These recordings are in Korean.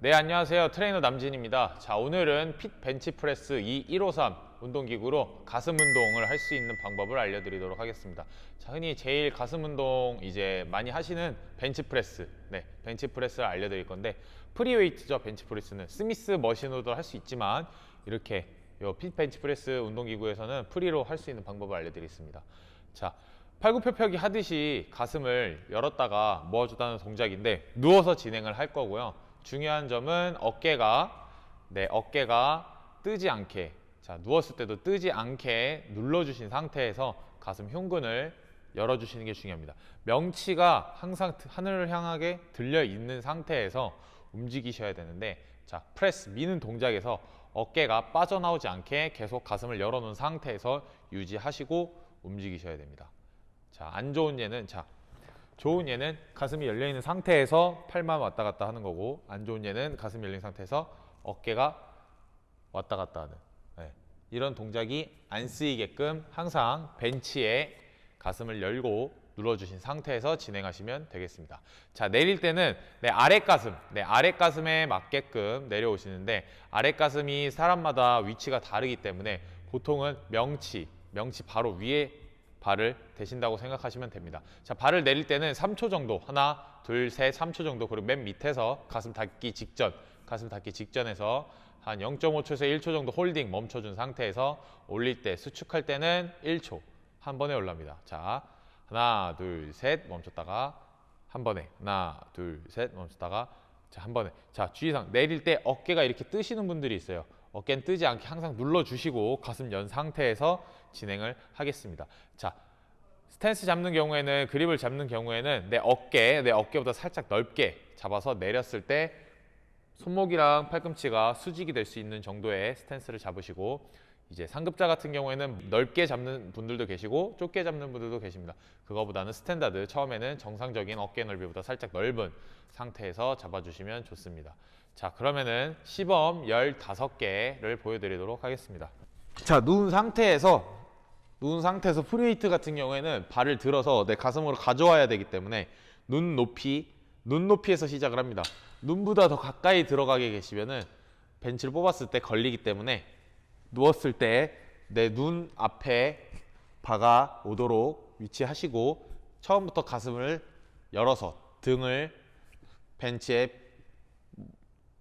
네, 안녕하세요. 트레이너 남진입니다. 자, 오늘은 핏 벤치프레스 2153 운동기구로 가슴 운동을 할 수 있는 방법을 알려드리도록 하겠습니다. 자, 흔히 제일 가슴 운동 이제 많이 하시는 벤치프레스, 네, 벤치프레스를 알려드릴 건데 프리웨이트죠, 벤치프레스는 스미스 머신으로도 할 수 있지만 이렇게 요핏 벤치프레스 운동기구에서는 프리로 할 수 있는 방법을 알려드리겠습니다. 자, 팔굽혀펴기 하듯이 가슴을 열었다가 모아주다는 동작인데 누워서 진행을 할 거고요. 중요한 점은 어깨가 네 어깨가 뜨지 않게 자 누웠을 때도 뜨지 않게 눌러주신 상태에서 가슴 흉근을 열어주시는 게 중요합니다. 명치가 항상 하늘을 향하게 들려 있는 상태에서 움직이셔야 되는데 자 프레스 미는 동작에서 어깨가 빠져나오지 않게 계속 가슴을 열어놓은 상태에서 유지하시고 움직이셔야 됩니다. 자, 안 좋은 예는 자, 좋은 예는 가슴이 열려 있는 상태에서 팔만 왔다 갔다 하는 거고 안 좋은 예는 가슴이 열린 상태에서 어깨가 왔다 갔다 하는 네. 이런 동작이 안 쓰이게끔 항상 벤치에 가슴을 열고 눌러주신 상태에서 진행하시면 되겠습니다. 자 내릴 때는 내 아랫 가슴, 내 아랫 가슴에 맞게끔 내려오시는데 아랫 가슴이 사람마다 위치가 다르기 때문에 보통은 명치, 명치 바로 위에 발을 대신다고 생각하시면 됩니다. 자, 발을 내릴 때는 3초 정도, 하나, 둘, 셋, 3초 정도, 그리고 맨 밑에서 가슴 닿기 직전, 가슴 닿기 직전에서 한 0.5초에서 1초 정도 홀딩 멈춰준 상태에서 올릴 때, 수축할 때는 1초 한 번에 올라옵니다. 자, 하나, 둘, 셋 멈췄다가 한 번에 하나, 둘, 셋 멈췄다가 자, 한 번에 자, 주의사항 내릴 때 어깨가 이렇게 뜨시는 분들이 있어요. 어깨는 뜨지 않게 항상 눌러주시고 가슴 연 상태에서 진행을 하겠습니다. 자, 스탠스 잡는 경우에는 그립을 잡는 경우에는 내 어깨, 내 어깨보다 살짝 넓게 잡아서 내렸을 때 손목이랑 팔꿈치가 수직이 될 수 있는 정도의 스탠스를 잡으시고 이제 상급자 같은 경우에는 넓게 잡는 분들도 계시고 좁게 잡는 분들도 계십니다. 그거보다는 스탠다드 처음에는 정상적인 어깨 넓이보다 살짝 넓은 상태에서 잡아주시면 좋습니다. 자 그러면은 시범 15개를 보여드리도록 하겠습니다. 자 누운 상태에서 누운 상태에서 프리웨이트 같은 경우에는 발을 들어서 내 가슴으로 가져와야 되기 때문에 눈 높이 눈 높이에서 시작을 합니다. 눈보다 더 가까이 들어가게 계시면은 벤치를 뽑았을 때 걸리기 때문에 누웠을 때 내 눈 앞에 박아 오도록 위치하시고 처음부터 가슴을 열어서 등을 벤치에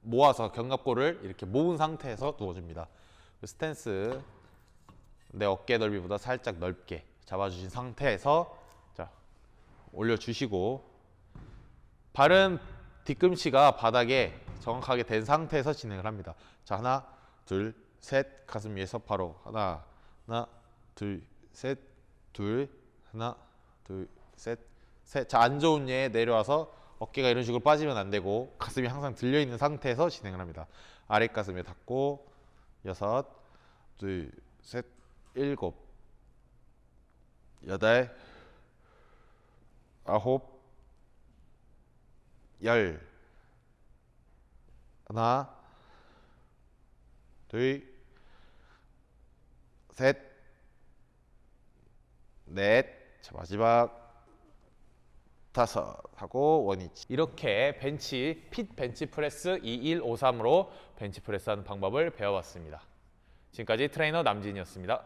모아서 견갑골을 이렇게 모은 상태에서 누워줍니다. 그 스탠스 내 어깨 넓이보다 살짝 넓게 잡아주신 상태에서 자 올려주시고 발은 뒤꿈치가 바닥에 정확하게 된 상태에서 진행을 합니다. 자 하나 둘 셋 가슴 위에서 바로 하나 하나 둘 셋 둘 하나 둘 셋 셋 자 안 좋은 예 내려와서 어깨가 이런 식으로 빠지면 안 되고 가슴이 항상 들려 있는 상태에서 진행을 합니다. 아랫 가슴에 닿고 여섯 둘 셋 일곱 여덟 아홉 열 하나 둘 셋 넷, 자 마지막 다섯 하고 원위치 이렇게 벤치 핏 벤치 프레스 2153으로 벤치 프레스 하는 방법을 배워봤습니다. 지금까지 트레이너 남진이었습니다.